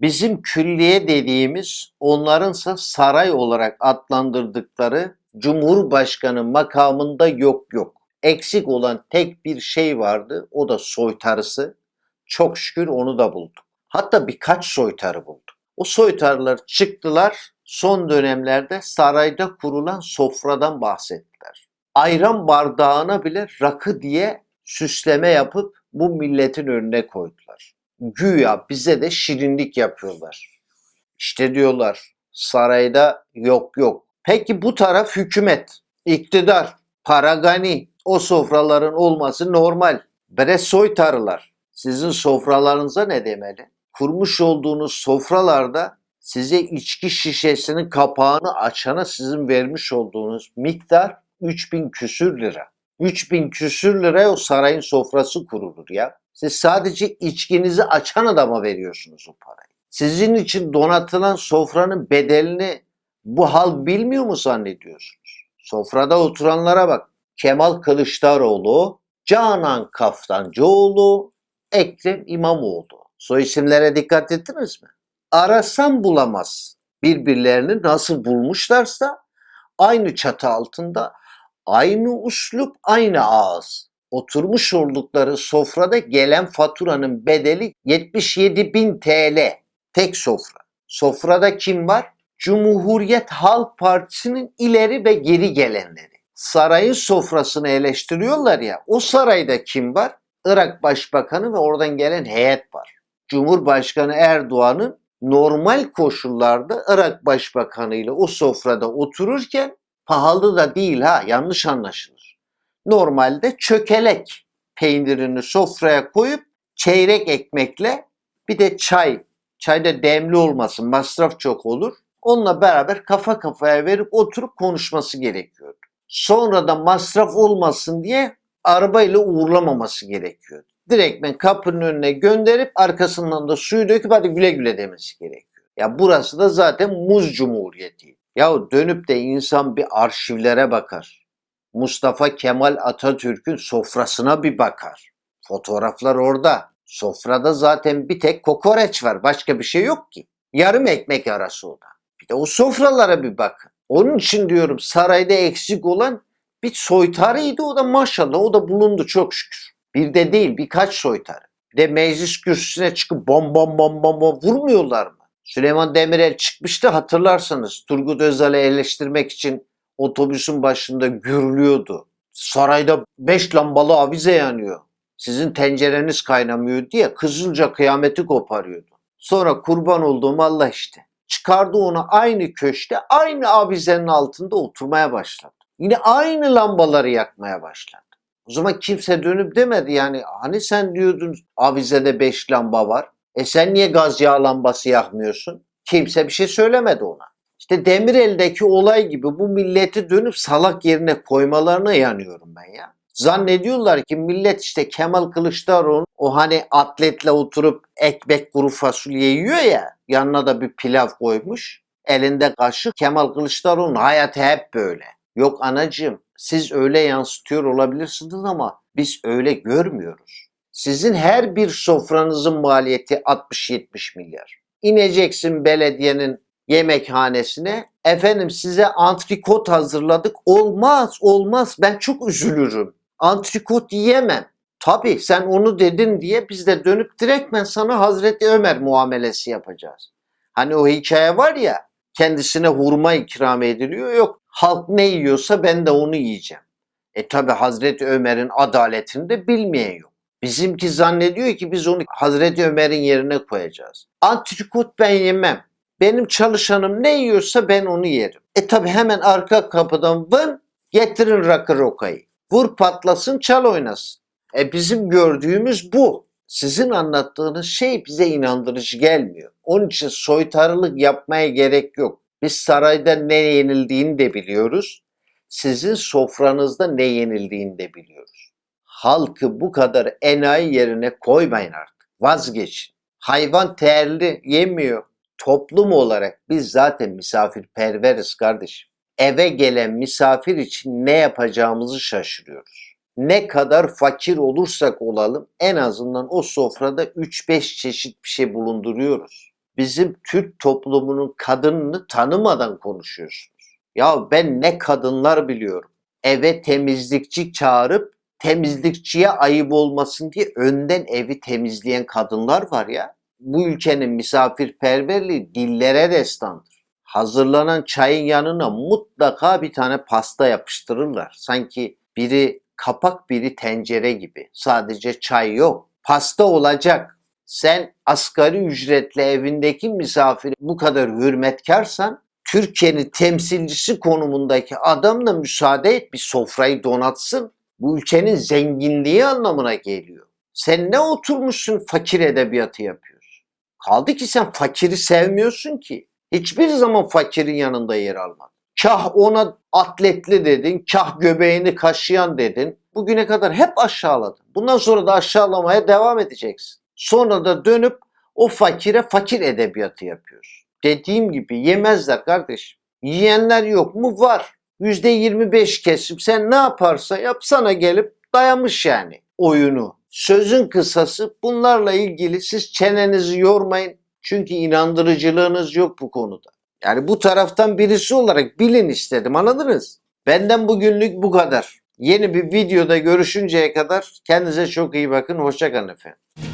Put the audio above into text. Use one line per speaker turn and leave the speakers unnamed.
Bizim külliye dediğimiz onlarınsa saray olarak adlandırdıkları Cumhurbaşkanı makamında yok yok. Eksik olan tek bir şey vardı o da soytarısı. Çok şükür onu da bulduk. Hatta birkaç soytarı bulduk. O soytarılar çıktılar son dönemlerde sarayda kurulan sofradan bahsettiler. Ayran bardağına bile rakı diye süsleme yapıp bu milletin önüne koydular. Güya bize de şirinlik yapıyorlar. İşte diyorlar sarayda yok yok. Peki bu taraf hükümet, iktidar, para gani. O sofraların olması normal. Bre soytarılar. Sizin sofralarınıza ne demeli? Kurmuş olduğunuz sofralarda size içki şişesinin kapağını açana sizin vermiş olduğunuz miktar 3000 küsür lira. 3000 küsür liraya o sarayın sofrası kurulur ya. Siz sadece içkinizi açan adama veriyorsunuz o parayı. Sizin için donatılan sofranın bedelini bu halk bilmiyor mu zannediyorsunuz? Sofrada oturanlara bak. Kemal Kılıçdaroğlu, Canan Kaftancıoğlu, Ekrem İmamoğlu. Soy isimlere dikkat ettiniz mi? Arasam bulamaz. Birbirlerini nasıl bulmuşlarsa aynı çatı altında aynı uslup, aynı ağız. Oturmuş oldukları sofrada gelen faturanın bedeli 77 bin TL. Tek sofra. Sofrada kim var? Cumhuriyet Halk Partisi'nin ileri ve geri gelenleri. Sarayın sofrasını eleştiriyorlar ya. O sarayda kim var? Irak Başbakanı ve oradan gelen heyet var. Cumhurbaşkanı Erdoğan'ın normal koşullarda Irak Başbakanı ile o sofrada otururken pahalı da değil ha yanlış anlaşılır. Normalde çökelek peynirini sofraya koyup çeyrek ekmekle bir de çay. Çay da demli olmasın masraf çok olur. Onunla beraber kafa kafaya verip oturup konuşması gerekiyordu. Sonra da masraf olmasın diye arabayla uğurlamaması gerekiyordu. Direktmen kapının önüne gönderip arkasından da suyu döküp hadi güle güle demesi gerekiyor. Ya burası da zaten muz cumhuriyeti. Ya dönüp de insan bir arşivlere bakar. Mustafa Kemal Atatürk'ün sofrasına bir bakar. Fotoğraflar orada. Sofrada zaten bir tek kokoreç var. Başka bir şey yok ki. Yarım ekmek arası o da. Bir de o sofralara bir bakın. Onun için diyorum sarayda eksik olan bir soytarıydı o da maşallah o da bulundu çok şükür. Bir de değil birkaç soytarı. Bir de meclis kürsüsüne çıkıp bom bom bom bom bom vurmuyorlar mı? Süleyman Demirel çıkmıştı hatırlarsanız Turgut Özal'ı eleştirmek için otobüsün başında gürlüyordu. Sarayda beş lambalı avize yanıyor. Sizin tencereniz kaynamıyor diye kızılca kıyameti koparıyordu. Sonra kurban olduğum Allah işte. Çıkardı onu aynı köşte aynı avizenin altında oturmaya başladı. Yine aynı lambaları yakmaya başladı. O zaman kimse dönüp demedi yani hani sen diyordun avizede 5 lamba var. E sen niye gaz yağı lambası yakmıyorsun? Kimse bir şey söylemedi ona. İşte Demirel'deki olay gibi bu milleti dönüp salak yerine koymalarına yanıyorum ben ya. Zannediyorlar ki millet işte Kemal Kılıçdaroğlu o hani atletle oturup ekmek kuru fasulye yiyor ya yanına da bir pilav koymuş. Elinde kaşık Kemal Kılıçdaroğlu'nun hayatı hep böyle. Yok anacığım siz öyle yansıtıyor olabilirsiniz ama biz öyle görmüyoruz. Sizin her bir sofranızın maliyeti 60-70 milyar. İneceksin belediyenin yemekhanesine. Efendim size antrikot hazırladık. Olmaz, olmaz. Ben çok üzülürüm. Antrikot yiyemem. Tabii sen onu dedin diye biz de dönüp direktmen sana Hazreti Ömer muamelesi yapacağız. Hani o hikaye var ya kendisine hurma ikram ediliyor. Yok halk ne yiyorsa ben de onu yiyeceğim. E tabi Hazreti Ömer'in adaletini de bilmeyen yok. Bizimki zannediyor ki biz onu Hazreti Ömer'in yerine koyacağız. Antrikot ben yemem. Benim çalışanım ne yiyorsa ben onu yerim. E tabi hemen arka kapıdan vın getirin rakı rokayı. Vur patlasın çal oynasın. E bizim gördüğümüz bu. Sizin anlattığınız şey bize inandırıcı gelmiyor. Onun için soytarılık yapmaya gerek yok. Biz sarayda ne yenildiğini de biliyoruz. Sizin sofranızda ne yenildiğini de biliyoruz. Halkı bu kadar enayi yerine koymayın artık. Vazgeçin. Hayvan terli yemiyor. Toplum olarak biz zaten misafirperveriz kardeşim. Eve gelen misafir için ne yapacağımızı şaşırıyoruz. Ne kadar fakir olursak olalım en azından o sofrada 3-5 çeşit bir şey bulunduruyoruz. bizim Türk toplumunun kadınını tanımadan konuşuyorsunuz. Ya ben ne kadınlar biliyorum. Eve temizlikçi çağırıp temizlikçiye ayıp olmasın diye önden evi temizleyen kadınlar var ya. Bu ülkenin misafirperverliği dillere destandır. Hazırlanan çayın yanına mutlaka bir tane pasta yapıştırırlar. Sanki biri kapak biri tencere gibi. Sadece çay yok. Pasta olacak. Sen asgari ücretle evindeki misafiri bu kadar hürmetkarsan Türkiye'nin temsilcisi konumundaki adamla müsaade et bir sofrayı donatsın. Bu ülkenin zenginliği anlamına geliyor. Sen ne oturmuşsun fakir edebiyatı yapıyorsun? Kaldı ki sen fakiri sevmiyorsun ki. Hiçbir zaman fakirin yanında yer almadın. Kah ona atletli dedin, kah göbeğini kaşıyan dedin. Bugüne kadar hep aşağıladın. Bundan sonra da aşağılamaya devam edeceksin. Sonra da dönüp o fakire fakir edebiyatı yapıyorsun. Dediğim gibi yemezler kardeşim. Yiyenler yok mu? Var. %25 kesim sen ne yaparsa yap sana gelip dayamış yani oyunu. Sözün kısası bunlarla ilgili siz çenenizi yormayın. Çünkü inandırıcılığınız yok bu konuda. Yani bu taraftan birisi olarak bilin istedim anladınız? Benden bugünlük bu kadar. Yeni bir videoda görüşünceye kadar kendinize çok iyi bakın. Hoşçakalın efendim.